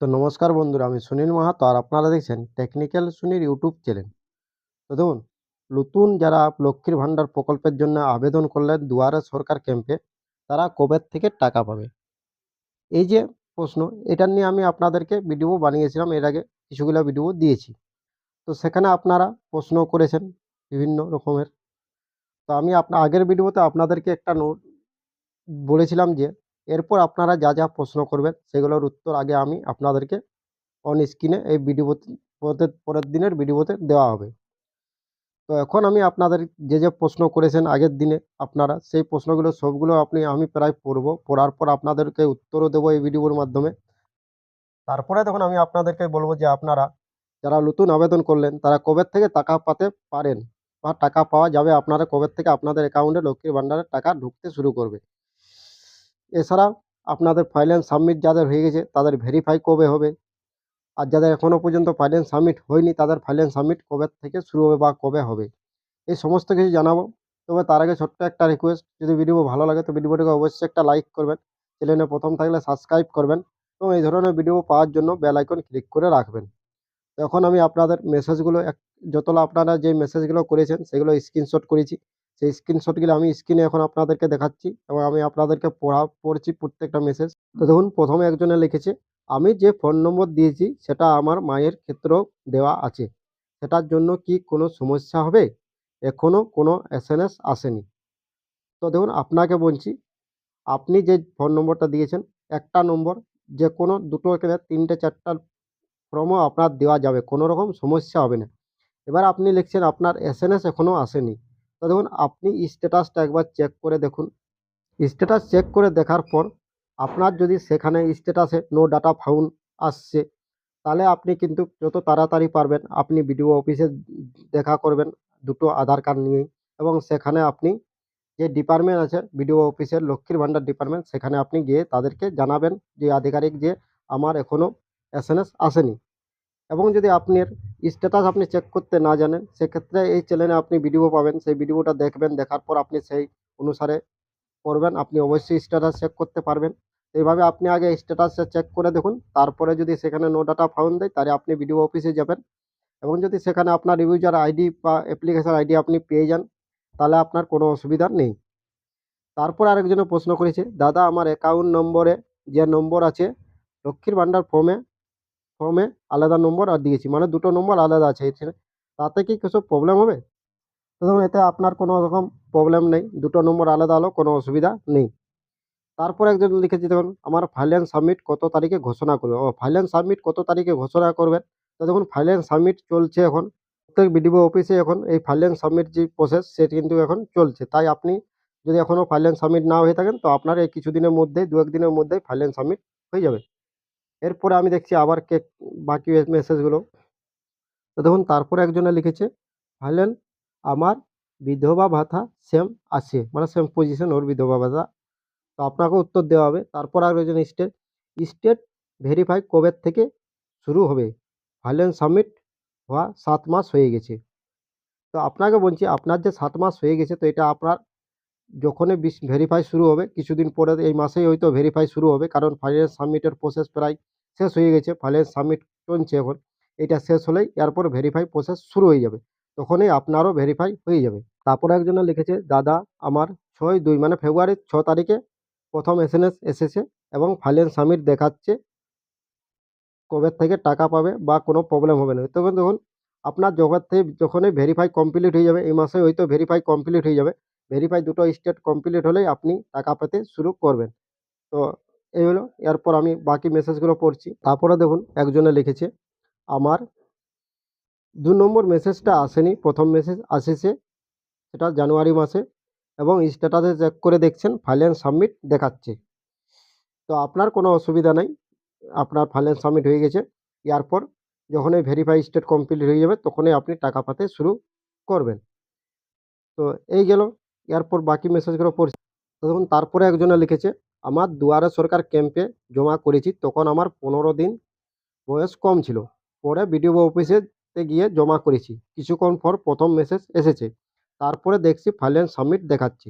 তো নমস্কার বন্ধুরা, আমি সুনীল মাহাতো আর আপনারা দেখছেন টেকনিক্যাল সুনীর ইউটিউব চ্যানেল। তো দেখুন, নতুন যারা লক্ষ্মীর ভাণ্ডার প্রকল্পের জন্য আবেদন করলেন দুয়ারে সরকার ক্যাম্পে, তারা কবে থেকে টাকা পাবে? এই যে প্রশ্ন, এটা নিয়ে আমি আপনাদেরকে ভিডিও বানিয়েছিলাম, এর আগে কিছুগুলো ভিডিও দিয়েছি। তো সেখানে আপনারা প্রশ্ন করেছেন বিভিন্ন রকমের। তো আমি আপনার আগের ভিডিওতে আপনাদেরকে একটা নোট বলেছিলাম যে এরপর আপনারা যা যা প্রশ্ন করবেন, সেগুলোর উত্তর আগে আমি আপনাদেরকে অন স্ক্রিনে এই ভিডিও পরের পরের দিনের ভিডিওতে দেওয়া হবে। তো এখন আমি আপনাদের যে যে প্রশ্ন করেছেন আগের দিনে, আপনারা সেই প্রশ্নগুলো সবগুলো আপনি, আমি প্রায় পড়ব। পড়ার পর আপনাদেরকে উত্তরও দেবো এই ভিডিওর মাধ্যমে। তারপরে তখন আমি আপনাদেরকে বলব যে আপনারা, যারা নতুন আবেদন করলেন, তারা কবে থেকে টাকা পাতে পারেন? বা টাকা পাওয়া যাবে আপনারা কবে থেকে আপনাদের অ্যাকাউন্টে লক্ষ্মীর ভাণ্ডারের টাকা ঢুকতে শুরু করবে? এছাড়াও আপনাদের ফাইন্যান্স সাবমিট যাদের হয়ে গেছে, তাদের ভেরিফাই কবে হবে। আর যাদের এখনও পর্যন্ত ফাইন্যান্স সাবমিট হয়নি, তাদের ফাইন্যান্স সাবমিট কবে থেকে শুরু হবে বা কবে হবে? এই সমস্ত কিছু জানাব। তবে তার আগে ছোট্ট একটা রিকোয়েস্ট যদি ভিডিও ভালো লাগে তো ভিডিওটিকে অবশ্যই একটা লাইক করবেন। চ্যানেলে প্রথম থাকলে সাবস্ক্রাইব করবেন এবং এই ধরনের ভিডিও পাওয়ার জন্য বেল আইকন ক্লিক করে রাখবেন। এখন আমি আপনাদের মেসেজগুলো এক যতলা আপনারা যে মেসেজগুলো করেছেন, সেগুলো স্ক্রিনশট করেছি। সেই স্ক্রিনশটগুলো আমি স্ক্রিনে এখন আপনাদেরকে দেখাচ্ছি এবং আমি আপনাদেরকে পড়া, পড়ছি প্রত্যেকটা মেসেজ তো দেখুন, প্রথমে একজনে লিখেছে, আমি যে ফোন নম্বর দিয়েছি, সেটা আমার মায়ের ক্ষেত্রেও দেওয়া আছে। সেটার জন্য কি কোনো সমস্যা হবে? এখনও কোনো এস আসেনি। তো দেখুন, আপনাকে বলছি, আপনি যে ফোন নম্বরটা দিয়েছেন, একটা নম্বর যে কোনো দুটো এখানে তিনটে চারটা ফর্মও আপনার দেওয়া যাবে, কোনো রকম সমস্যা হবে না। এবার আপনি লিখছেন, আপনার এস এম এখনও আসেনি। দেখুন, আপনি স্ট্যাটাসটা একবার চেক করে দেখুন। স্ট্যাটাস চেক করে দেখার পর আপনার যদি সেখানে স্ট্যাটাসে নো ডাটা ফাউন্ড আসছে, তাহলে আপনি কিন্তু যত তাড়াতাড়ি পারবেন আপনি বিডিও অফিসে দেখা করবেন দুটো আধার কার্ড নিয়েই এবং সেখানে আপনি যে ডিপার্টমেন্ট আছে বিডিও অফিসের লক্ষ্মীর ভাণ্ডার ডিপার্টমেন্ট সেখানে আপনি গিয়ে তাদেরকে জানাবেন যে আধিকারিক যে আমার এখনও এস এস আসেনি। এবং যদি আপনার স্ট্যাটাস আপনি চেক করতে না জানেন, সেক্ষেত্রে এই চ্যানেলে আপনি ভিডিও পাবেন। সেই ভিডিওটা দেখবেন, দেখার পর আপনি সেই অনুসারে করবেন। আপনি অবশ্যই স্ট্যাটাস চেক করতে পারবেন। এইভাবে আপনি আগে স্ট্যাটাসটা চেক করে দেখুন। তারপরে যদি সেখানে নো ডাটা ফাউন্ড দেয়, তাহলে আপনি ভিডিও অফিসে যাবেন। এবং যদি সেখানে আপনার ইউজার আইডি বা অ্যাপ্লিকেশন আইডি আপনি পেয়ে যান, তাহলে আপনার কোনো অসুবিধা নেই। তারপর আরেকজনে প্রশ্ন করেছে, দাদা, আমার অ্যাকাউন্ট নম্বরে যে নম্বর আছে, লক্ষ্মীর ভাণ্ডার ফর্মে ফর্মে আলাদা নম্বর আর দিয়েছি। মানে দুটো নম্বর আলাদা আছে। এখানে তাতে কি কিছু প্রবলেম হবে? তো দেখুন এতে আপনার কোনো রকম প্রবলেম নেই। দুটো নম্বর আলাদা হলেও কোনো অসুবিধা নেই। তারপর একজন লিখেছি, দেখুন, আমার ফাইন্যান্স সাবমিট কত তারিখে ঘোষণা করবে? ও ফাইন্যান্স সাবমিট কত তারিখে ঘোষণা করবেন? তো দেখুন ফাইন্যান্স সাবমিট চলছে এখন। প্রত্যেক বিডিও অফিসে এখন এই ফাইন্যান্স সাবমিট যে প্রসেস সেটি কিন্তু এখন চলছে। তাই আপনি যদি এখনও ফাইন্যান্স সাবমিট না হয়ে থাকেন, তো আপনার এই কিছুদিনের মধ্যেই দু একদিনের মধ্যেই ফাইন্যান্স সাবমিট হয়ে যাবে। এরপরে আমি দেখছি আবার কে বাকি মেসেজগুলো। তো দেখুন, তারপরে একজনে লিখেছে ফাইন্যান্স আমার বিধবা ভাতা সেম আছে। মানে সেম পজিশন ওর বিধবা ভাতা। তো আপনাকে উত্তর দেওয়া হবে। তারপর আর রয়েছেন স্টেট স্টেট ভেরিফাই কবে থেকে শুরু হবে? ফাইন্যান্স সাবমিট হওয়া সাত মাস হয়ে গেছে। তো আপনাকে বলছি, আপনার যে সাত মাস হয়ে গেছে, তো এটা আপনার যখনই ভেরিফাই শুরু হবে, কিছুদিন পরে এই মাসেই হয়তো ভেরিফাই শুরু হবে, কারণ ফাইন্যান্স সাবমিটের প্রসেস প্রায় শেষ হয়ে গেছে ফাইন্যান্স সাবমিট চলছে এখন। এটা শেষ হলেই এরপর ভেরিফাই প্রসেস শুরু হয়ে যাবে। তখনই আপনারও ভেরিফাই হয়ে যাবে। তারপরে একজনে লিখেছে, দাদা, আমার ছয় দুই মানে ফেব্রুয়ারির ছ তারিখে প্রথম এস এসেছে এবং ফাইন্যান্স সাবমিট দেখাচ্ছে কবে থেকে টাকা পাবে বা কোনো প্রবলেম হবে না। তখন দেখুন আপনার জগৎ থেকে যখনই ভেরিফাই কমপ্লিট হয়ে যাবে, এই মাসে হয়তো ভেরিফাই কমপ্লিট হয়ে যাবে। ভেরিফাই দুটো স্টেট কমপ্লিট হলেই আপনি টাকা পেতে শুরু করবেন। তো এই হলো, এরপর আমি বাকি মেসেজগুলো পড়ছি। তারপরে দেখুন, একজনে লিখেছে, আমার দু নম্বর মেসেজটা আসেনি। প্রথম মেসেজ আসেছে সেটা জানুয়ারি মাসে এবং স্ট্যাটাসে চেক করে দেখছেন ফাইন্যান্স সাবমিট দেখাচ্ছে। তো আপনার কোনো অসুবিধা নাই, আপনার ফাইন্যান্স সাবমিট হয়ে গেছে। এরপর যখনই ভেরিফাই স্টেট কমপ্লিট হয়ে যাবে, তখনই আপনি টাকা পাতে শুরু করবেন। তো এই গেল এরপর বাকি মেসেজগুলো পড়ছি। তো দেখুন তারপরে একজনে লিখেছে, আমার দুয়ারে সরকার ক্যাম্পে জমা করেছি, তখন আমার পনেরো দিন বয়স কম ছিল। পরে বিডিও অফিসেতে গিয়ে জমা করেছি। কিছুক্ষণ পর প্রথম মেসেজ এসেছে। তারপরে দেখছি ফাইন্যান্স সাবমিট দেখাচ্ছে।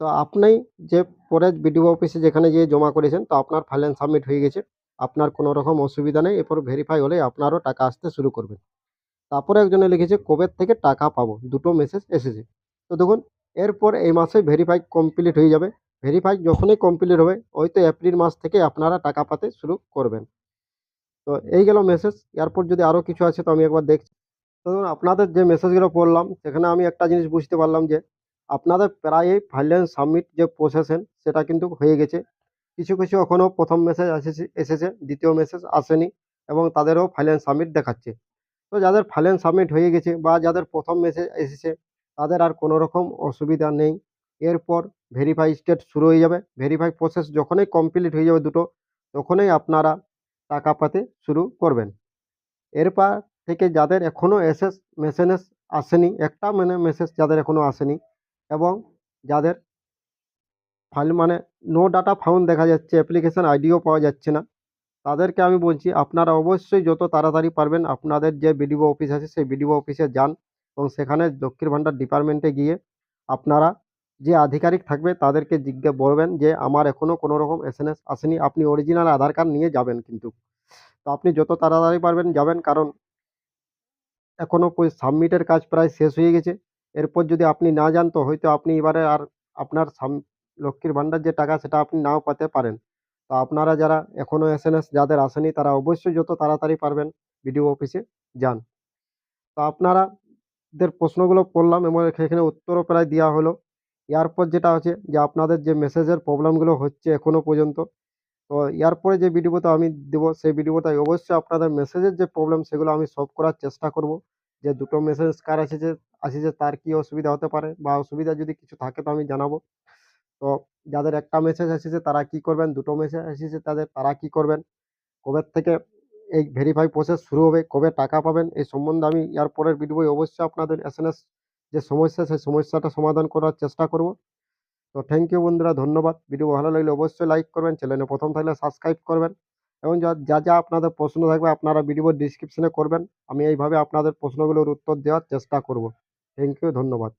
তো আপনি যে পরে বিডিও অফিসে যেখানে গিয়ে জমা করেছেন, তো আপনার ফাইন্যান্স সাবমিট হয়ে গেছে। আপনার কোনো রকম অসুবিধা নেই। এরপর ভেরিফাই হলে আপনারও টাকা আসতে শুরু করবে। তারপরে একজনে লিখেছে, কবে থেকে টাকা পাবো? দুটো মেসেজ এসেছে। তো দেখুন এরপর এই মাসে ভেরিফাই কমপ্লিট হয়ে যাবে। ভেরিফাই যখনই কমপ্লিট হবে, ওই তো এপ্রিল মাস থেকে আপনারা টাকা পাতে শুরু করবেন। তো এই গেল মেসেজ এরপর যদি আরও কিছু আছে তো আমি একবার দেখছি। তো আপনাদের যে মেসেজগুলো পড়লাম, সেখানে আমি একটা জিনিস বুঝতে পারলাম যে, আপনাদের প্রায়ই ফাইন্যান্স সাবমিট যে প্রসেসন সেটা কিন্তু হয়ে গেছে। কিছু কিছু এখনও প্রথম মেসেজ এসেছে এসেছে, দ্বিতীয় মেসেজ আসেনি এবং তাদেরও ফাইন্যান্স সাবমিট দেখাচ্ছে। তো যাদের ফাইন্যান্স সাবমিট হয়ে গেছে বা যাদের প্রথম মেসেজ এসেছে তাদের আর কোনো রকম অসুবিধা নেই। এরপর ভেরিফাই স্টেট শুরু হয়ে যাবে। ভেরিফাই প্রসেস যখনই কমপ্লিট হয়ে যাবে দুটো, তখনই আপনারা টাকা পাতে শুরু করবেন। এরপর থেকে যাদের এখনও এসএস মেসেজ আসেনি, একটা মানে মেসেজ যাদের এখনও আসেনি এবং যাদের ফাইল মানে নো ডাটা ফাউন্ড দেখা যাচ্ছে অ্যাপ্লিকেশন আইডিও পাওয়া যাচ্ছে না, তাদেরকে আমি বলছি, আপনারা অবশ্যই যত তাড়াতাড়ি পারবেন, আপনাদের যে বিডিও অফিস আছে, সেই বিডিও অফিসে যান। এবং সেখানে লক্ষ্মীর ভাণ্ডার ডিপার্টমেন্টে গিয়ে আপনারা যে আধিকারিক থাকবে তাদেরকে জিজ্ঞে বলবেন যে, আমার এখনও কোনো রকম এসএনএস আসেনি। আপনি অরিজিনাল আধার কার্ড নিয়ে যাবেন কিন্তু। তো আপনি যত তাড়াতাড়ি পারবেন যাবেন, কারণ এখনও সাবমিটের কাজ প্রায় শেষ হয়ে গেছে। এরপর যদি আপনি না যান, তো হয়তো আপনি এবারে আর আপনার লক্ষ্মীর ভাণ্ডার যে টাকা, সেটা আপনি নাও পেতে পারেন। তো আপনারা যারা এখনও এসএনএস যাদের আসেনি, তারা অবশ্যই যত তাড়াতাড়ি পারবেন, বিডিও অফিসে যান। তো আপনারা দের প্রশ্নগুলো পড়লাম এবং এখানে উত্তরও প্রায় দেওয়া হলো। এরপর যেটা হচ্ছে যে আপনাদের যে মেসেজের প্রবলেমগুলো হচ্ছে এখনও পর্যন্ত। তো এরপরে যে ভিডিওটা আমি দেবো, সেই ভিডিওটায় অবশ্যই আপনাদের মেসেজের যে প্রবলেম সেগুলো আমি সলভ করার চেষ্টা করব। যে দুটো মেসেজ কার এসেছে আসেছে তার কি অসুবিধা হতে পারে বা অসুবিধা যদি কিছু থাকে তো আমি জানাব। তো যাদের একটা মেসেজ এসেছে তারা কি করবেন? দুটো মেসেজ এসেছে তাদের, তারা কি করবেন? কবে থেকে এই ভেরিফাই প্রসেস শুরু হবে, কবে টাকা পাবেন, এই সম্বন্ধে আমি এর পরের ভিডিওয় অবশ্যই আপনাদের এস যে সমস্যা, সেই সমস্যাটা সমাধান করার চেষ্টা করব। তো থ্যাংক ইউ বন্ধুরা, ধন্যবাদ। ভিডিও ভালো লাগলে অবশ্যই লাইক করবেন চ্যানেলে প্রথম থাকলে সাবস্ক্রাইব করবেন এবং যা যা যা আপনাদের প্রশ্ন থাকবে আপনারা ভিডিওর ডিসক্রিপশনে করবেন। আমি এইভাবে আপনাদের প্রশ্নগুলোর উত্তর দেওয়ার চেষ্টা করব। থ্যাংক ইউ ধন্যবাদ।